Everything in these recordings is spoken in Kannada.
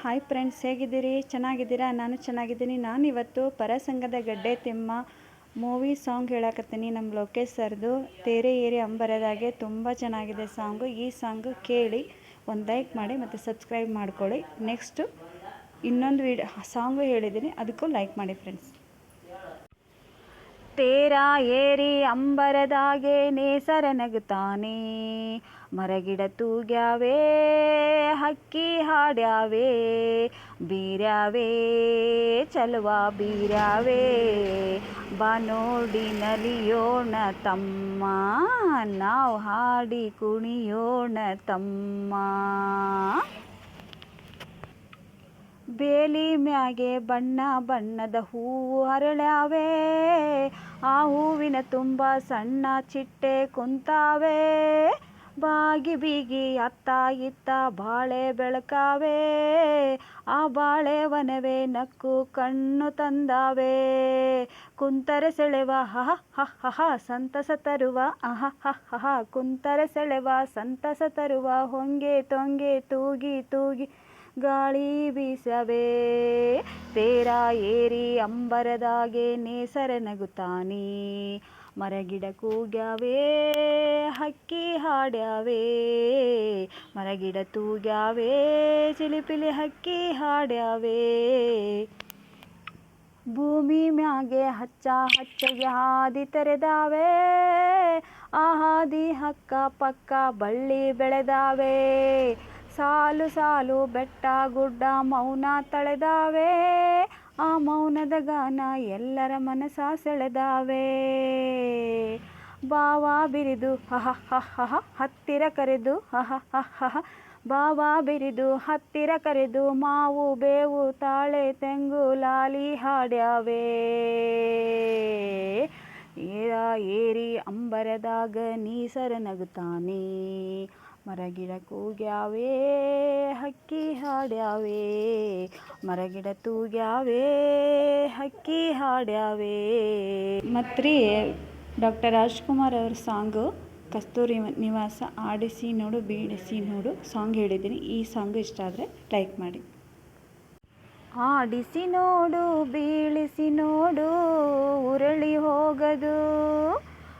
ಹಾಯ್ ಫ್ರೆಂಡ್ಸ್ ಹೇಗಿದ್ದೀರಿ? ಚೆನ್ನಾಗಿದ್ದೀರಾ? ನಾನು ಚೆನ್ನಾಗಿದ್ದೀನಿ. ನಾನು ಇವತ್ತು ಪರಸಂಗದ ಗಡ್ಡೆ ತಿಮ್ಮ ಮೂವಿ ಸಾಂಗ್ ಹೇಳಕತ್ತೀನಿ ನಮ್ಮ ಲೋಕೇಶ್ ಸರ್ದು. ತೇರೆ ಏರಿ ಅಂಬರದಾಗೆ ತುಂಬ ಚೆನ್ನಾಗಿದೆ ಸಾಂಗು ಈ ಸಾಂಗು ಕೇಳಿ ಒಂದು ಲೈಕ್ ಮಾಡಿ ಮತ್ತು ಸಬ್ಸ್ಕ್ರೈಬ್ ಮಾಡ್ಕೊಳ್ಳಿ. ನೆಕ್ಸ್ಟು ಇನ್ನೊಂದು ವಿಡಿಯೋ ಸಾಂಗು ಹೇಳಿದ್ದೀನಿ. ಅದಕ್ಕೂ ಲೈಕ್ ಮಾಡಿ ಫ್ರೆಂಡ್ಸ್ ತೇರ ಏರಿ ಅಂಬರದಾಗೆ ನೇಸರ ನಗುತ್ತಾನೆ. ಮರಗಿಡ ತೂಗ್ಯಾವೇ ಹಕ್ಕಿ ಹಾಡ್ಯಾವೇ, ಬೀರ್ಯಾವೇ, ಚಲುವ ಬೀರ್ಯಾವೇ. ಬಾನೋಡಿ ನಲಿಯೋಣ ತಮ್ಮ, ನಾವು ಹಾಡಿ ಕುಣಿಯೋಣ ತಮ್ಮ. ಬೇಲಿ ಮ್ಯಾಗೆ ಬಣ್ಣ ಬಣ್ಣದ ಹೂವು ಅರಳ್ಯಾವೇ ಆ ಹೂವಿನ ತುಂಬ ಸಣ್ಣ ಚಿಟ್ಟೆ ಕುಂತಾವೆ. ಬಾಗಿ ಬೀಗಿ ಅತ್ತ ಇತ್ತ ಬಾಳೆ ಬೆಳಕಾವೆ. ಆ ಬಾಳೆ ವನವೇ ನಕ್ಕು ಕಣ್ಣು ತಂದಾವೆ. ಕುಂತರೆ ಸೆಳೆವ ಹಹ ಹ ಹ ಸಂತಸ ತರುವ ಅಹ ಹ ಹ, ಕುಂತರೆ ಸೆಳೆವ, ಸಂತಸ ತರುವ, ಹೊಂಗೆ ತೊಂಗೆ ತೂಗಿ ತೂಗಿ ಗಾಳಿ ಬೀಸವೇ. ತೇರ ಏರಿ ಅಂಬರದಾಗೆ ನೇಸರ ನಗುತ್ತಾನೆ. ಮರಗಿಡ ಕೂಗ್ಯಾವೇ ಹಕ್ಕಿ ಹಾಡ್ಯಾವೇ. ಮರಗಿಡ ತೂಗ್ಯಾವೇ ಚಿಲಿಪಿಲಿ ಹಕ್ಕಿ ಹಾಡ್ಯಾವೇ. ಭೂಮಿ ಮ್ಯಾಗೆ ಹಚ್ಚ ಹಚ್ಚಗೆ ಹಾದಿ ತೆರೆದಾವೆ. ಆ ಹಾದಿ ಹಕ್ಕ ಪಕ್ಕ ಬಳ್ಳಿ ಬೆಳೆದಾವೆ. ಸಾಲು ಸಾಲು ಬೆಟ್ಟ ಗುಡ್ಡ ಮೌನ ತಳೆದಾವೆ. ಆ ಮೌನದ ಗಾನ ಎಲ್ಲರ ಮನಸ ಸೆಳೆದಾವೇ. ಬಾವ ಬಿರಿದು, ಹಹ ಹಹ ಹತ್ತಿರ ಕರೆದು, ಹಹ ಹಹ ಬಾವ ಬಿರಿದು, ಹತ್ತಿರ ಕರೆದು, ಮಾವು, ಬೇವು, ತಾಳೆ, ತೆಂಗು, ಲಾಲಿ ಹಾಡ್ಯಾವೆ. ಏರ ಏರಿ ಅಂಬರದಾಗ ನೀಸರ ನಗುತ್ತಾನೆ ಮರಗಿಡ ಕೂಗ್ಯಾವೇ ಹಕ್ಕಿ ಹಾಡ್ಯಾವೇ. ಮರಗಿಡ ತೂಗ್ಯಾವೇ ಹಕ್ಕಿ ಹಾಡ್ಯಾವೇ. ಮತ್ತು ಡಾಕ್ಟರ್ ರಾಜ್ಕುಮಾರ್ ಅವ್ರ ಸಾಂಗು ಕಸ್ತೂರಿ ನಿವಾಸ ಆಡಿಸಿ ನೋಡು ಬೀಳಿಸಿ ನೋಡು ಸಾಂಗ್ ಹೇಳಿದ್ದೀನಿ. ಈ ಸಾಂಗ್ ಇಷ್ಟ ಆದರೆ ಲೈಕ್ ಮಾಡಿ. ಆಡಿಸಿ ನೋಡು ಬೀಳಿಸಿ ನೋಡು ಉರುಳಿ ಹೋಗದು.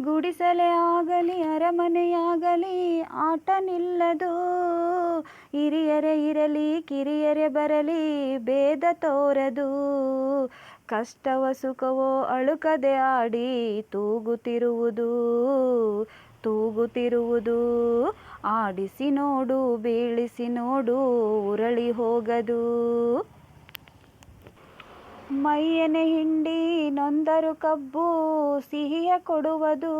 ಗುಡಿಸಲೇ ಆಗಲಿ ಅರಮನೆಯಾಗಲಿ ಆಟ ನಿಲ್ಲದು ಹಿರಿಯರೇ ಇರಲಿ, ಕಿರಿಯರೇ ಬರಲಿ, ಭೇದ ತೋರದು. ಕಷ್ಟವ ಸುಖವೋ ಅಳುಕದೆ ಆಡಿ ತೂಗುತ್ತಿರುವುದು ತೂಗುತ್ತಿರುವುದು. ಆಡಿಸಿ ನೋಡು, ಬೀಳಿಸಿ ನೋಡು, ಉರಳಿ ಹೋಗದು. ಮೈಯನೆ ಹಿಂಡಿ ನೊಂದರು ಕಬ್ಬು ಸಿಹಿಯ ಕೊಡುವುದು.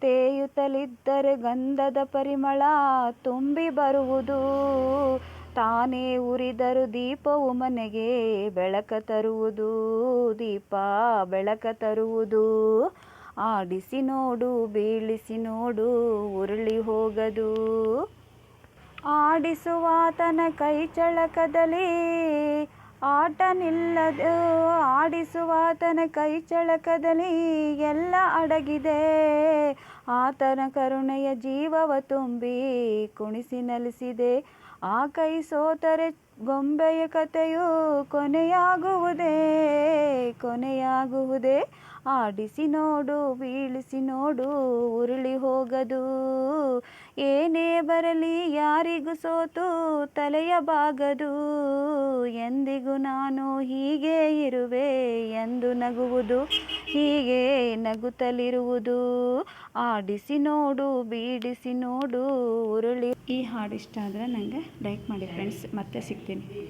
ತೇಯುತ್ತಲಿದ್ದರೆ ಗಂಧದ ಪರಿಮಳ ತುಂಬಿ ಬರುವುದು. ತಾನೇ ಉರಿದರು ದೀಪವು ಮನೆಗೆ ಬೆಳಕ ತರುವುದು. ದೀಪ ಬೆಳಕ ತರುವುದು. ಆಡಿಸಿ ನೋಡು, ಬೀಳಿಸಿ ನೋಡು, ಉರುಳಿ ಹೋಗದು. ಆಡಿಸುವಾತನ ಕೈ ಚಳಕದಲ್ಲಿ ಆಟ ನಿಲ್ಲದು ಆಡಿಸುವಾತನ ಕೈ ಚಳಕದಲ್ಲಿ ಎಲ್ಲ ಅಡಗಿದೆ. ಆತನ ಕರುಣೆಯ ಜೀವವ ತುಂಬಿ ಕುಣಿಸಿ ನಲಿಸಿದೆ. ಆ ಕೈ ಸೋತರೆ ಗೊಂಬೆಯ ಕಥೆಯು ಕೊನೆಯಾಗುವುದೇ ಕೊನೆಯಾಗುವುದೇ. ಆಡಿಸಿ ನೋಡು, ಬೀಳಿಸಿ ನೋಡು, ಉರುಳಿ ಹೋಗದು. ಏನೇ ಬರಲಿ ಯಾರಿಗೂ ಸೋತು, ತಲೆಯ ಬಾಗದು. ಎಂದಿಗೂ ನಾನು ಹೀಗೆ ಇರುವೆ ಎಂದು ನಗುವುದು, ಹೀಗೆ ನಗುತ್ತಲಿರುವುದು. ಆಡಿಸಿ ನೋಡು ಬೀಡಿಸಿ ನೋಡು, ಉರುಳಿ. ಈ ಹಾಡು ಇಷ್ಟ ಆದರೆ ನನಗೆ ಲೈಕ್ ಮಾಡಿ ಫ್ರೆಂಡ್ಸ್ ಮತ್ತೆ ಸಿಗ್ತೀನಿ.